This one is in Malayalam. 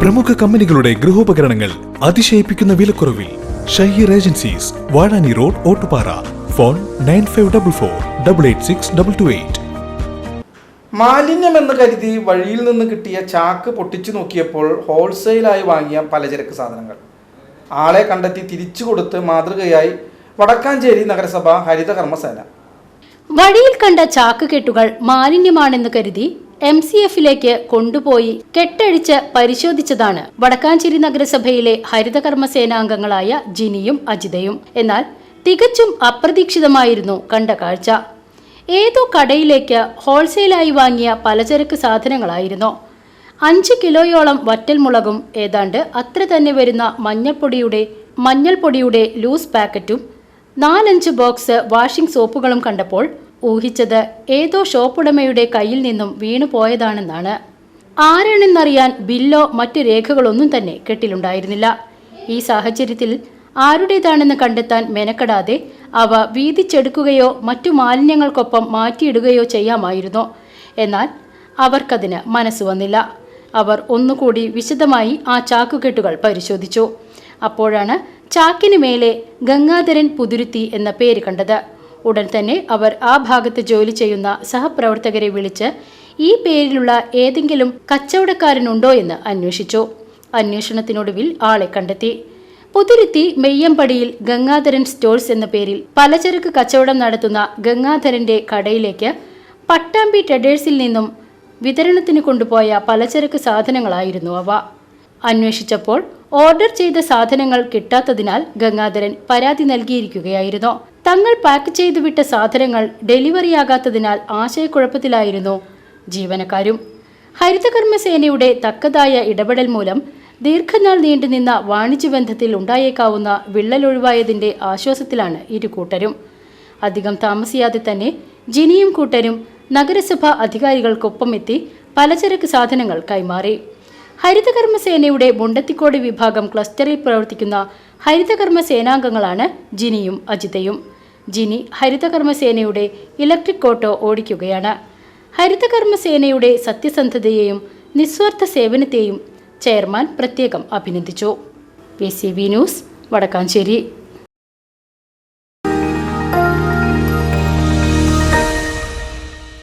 പ്രമുഖ കമ്പനികളുടെ ഗൃഹോപകരണങ്ങൾ അതിശയിപ്പിക്കുന്ന വിലക്കുറവിൽ Shaheer agencies Vazhani road Ottupara. Phone nine five double four double eight six double two eight. മാലിന്യമെന്ന് കരുതി വഴിയിൽ നിന്ന് കിട്ടിയ ചാക്ക് പൊട്ടിച്ചു നോക്കിയപ്പോൾ ഹോൾസെയിലായി വാങ്ങിയ പലചരക്ക് സാധനങ്ങൾ. ആളെ കണ്ടെത്തി തിരിച്ചു കൊടുത്ത് മാതൃകയായി വടക്കാഞ്ചേരി നഗരസഭ ഹരിതകർമ്മസേന. വഴിയിൽ കണ്ട ചാക്ക് കെട്ടുകൾ മാലിന്യമാണെന്ന് കരുതി എം സി എഫിലേക്ക് കൊണ്ടുപോയി കെട്ടഴിച്ച് പരിശോധിച്ചതാണ്. വടക്കാഞ്ചേരി നഗരസഭയിലെ ഹരിതകർമ്മ സേനാംഗങ്ങളായ ജിനിയും അജിതയും. എന്നാൽ തികച്ചും അപ്രതീക്ഷിതമായിരുന്നു കണ്ട കാഴ്ച. ഏതോ കടയിലേക്ക് ഹോൾസെയിലായി വാങ്ങിയ പലചരക്ക് സാധനങ്ങളായിരുന്നു. അഞ്ച് കിലോയോളം വറ്റൽമുളകും ഏതാണ്ട് അത്ര തന്നെ വരുന്ന മഞ്ഞൾപ്പൊടിയുടെ മഞ്ഞൾപ്പൊടിയുടെ ലൂസ് പാക്കറ്റും നാലഞ്ച് ബോക്സ് വാഷിംഗ് സോപ്പുകളും കണ്ടപ്പോൾ ഊഹിച്ചത് ഏതോ ഷോപ്പുടമയുടെ കയ്യിൽ നിന്നും വീണു പോയതാണെന്നാണ് ആരാണെന്നറിയാൻ ബില്ലോ മറ്റു രേഖകളൊന്നും തന്നെ കെട്ടിലുണ്ടായിരുന്നില്ല. ഈ സാഹചര്യത്തിൽ ആരുടേതാണെന്ന് കണ്ടെത്താൻ മെനക്കെടാതെ അവ വീതിച്ചെടുക്കുകയോ മറ്റു മാലിന്യങ്ങൾക്കൊപ്പം മാറ്റിയിടുകയോ ചെയ്യാമായിരുന്നു. എന്നാൽ അവർക്കതിന് മനസ്സ് വന്നില്ല. അവർ ഒന്നുകൂടി വിശദമായി ആ ചാക്കുകെട്ടുകൾ പരിശോധിച്ചു. അപ്പോഴാണ് ചാക്കിന് മേലെ ഗംഗാധരൻ പുതുരുത്തി എന്ന പേര് കണ്ടത്. ഉടൻ തന്നെ അവർ ആ ഭാഗത്ത് ജോലി ചെയ്യുന്ന സഹപ്രവർത്തകരെ വിളിച്ച് ഈ പേരിലുള്ള ഏതെങ്കിലും കച്ചവടക്കാരനുണ്ടോ എന്ന് അന്വേഷിച്ചു. അന്വേഷണത്തിനൊടുവിൽ ആളെ കണ്ടെത്തി. പുതിരുത്തി മെയ്യമ്പടിയിൽ ഗംഗാധരൻ സ്റ്റോഴ്സ് എന്ന പേരിൽ പലചരക്ക് കച്ചവടം നടത്തുന്ന ഗംഗാധരന്റെ കടയിലേക്ക് പട്ടാമ്പി ട്രഡേഴ്സിൽ നിന്നും വിതരണത്തിന് കൊണ്ടുപോയ പലചരക്ക് സാധനങ്ങളായിരുന്നു അവ. അന്വേഷിച്ചപ്പോൾ ഓർഡർ ചെയ്ത സാധനങ്ങൾ കിട്ടാത്തതിനാൽ ഗംഗാധരൻ പരാതി നൽകിയിരിക്കുകയായിരുന്നു. തങ്ങൾ പാക്ക് ചെയ്തു വിട്ട സാധനങ്ങൾ ഡെലിവറിയാകാത്തതിനാൽ ആശയക്കുഴപ്പത്തിലായിരുന്നു. ജീവനക്കാരും ഹരിതകർമ്മസേനയുടെ തക്കതായ ഇടപെടൽ മൂലം ദീർഘനാൾ നീണ്ടുനിന്ന വാണിജ്യബന്ധത്തിൽ ഉണ്ടായേക്കാവുന്ന വിള്ളലൊഴിവായതിന്റെ ആശ്വാസത്തിലാണ് ഇരു കൂട്ടരും. അധികം താമസിയാതെ തന്നെ ജിനിയും കൂട്ടരും നഗരസഭ അധികാരികൾക്കൊപ്പം എത്തി പലചരക്ക് സാധനങ്ങൾ കൈമാറി. ഹരിതകർമ്മസേനയുടെ മുണ്ടത്തിക്കോട് വിഭാഗം ക്ലസ്റ്ററിൽ പ്രവർത്തിക്കുന്ന ഹരിതകർമ്മ സേനാംഗങ്ങളാണ് ജിനിയും അജിതയും. ജിനി ഹരിതകർമ്മസേനയുടെ ഇലക്ട്രിക് ഓട്ടോ ഓടിക്കുകയാണ്. ഹരിതകർമ്മസേനയുടെ സത്യസന്ധതയെയും നിസ്വാർത്ഥ സേവനത്തെയും ചെയർമാൻ പ്രത്യേകം അഭിനന്ദിച്ചു. P news Vadakkanchery.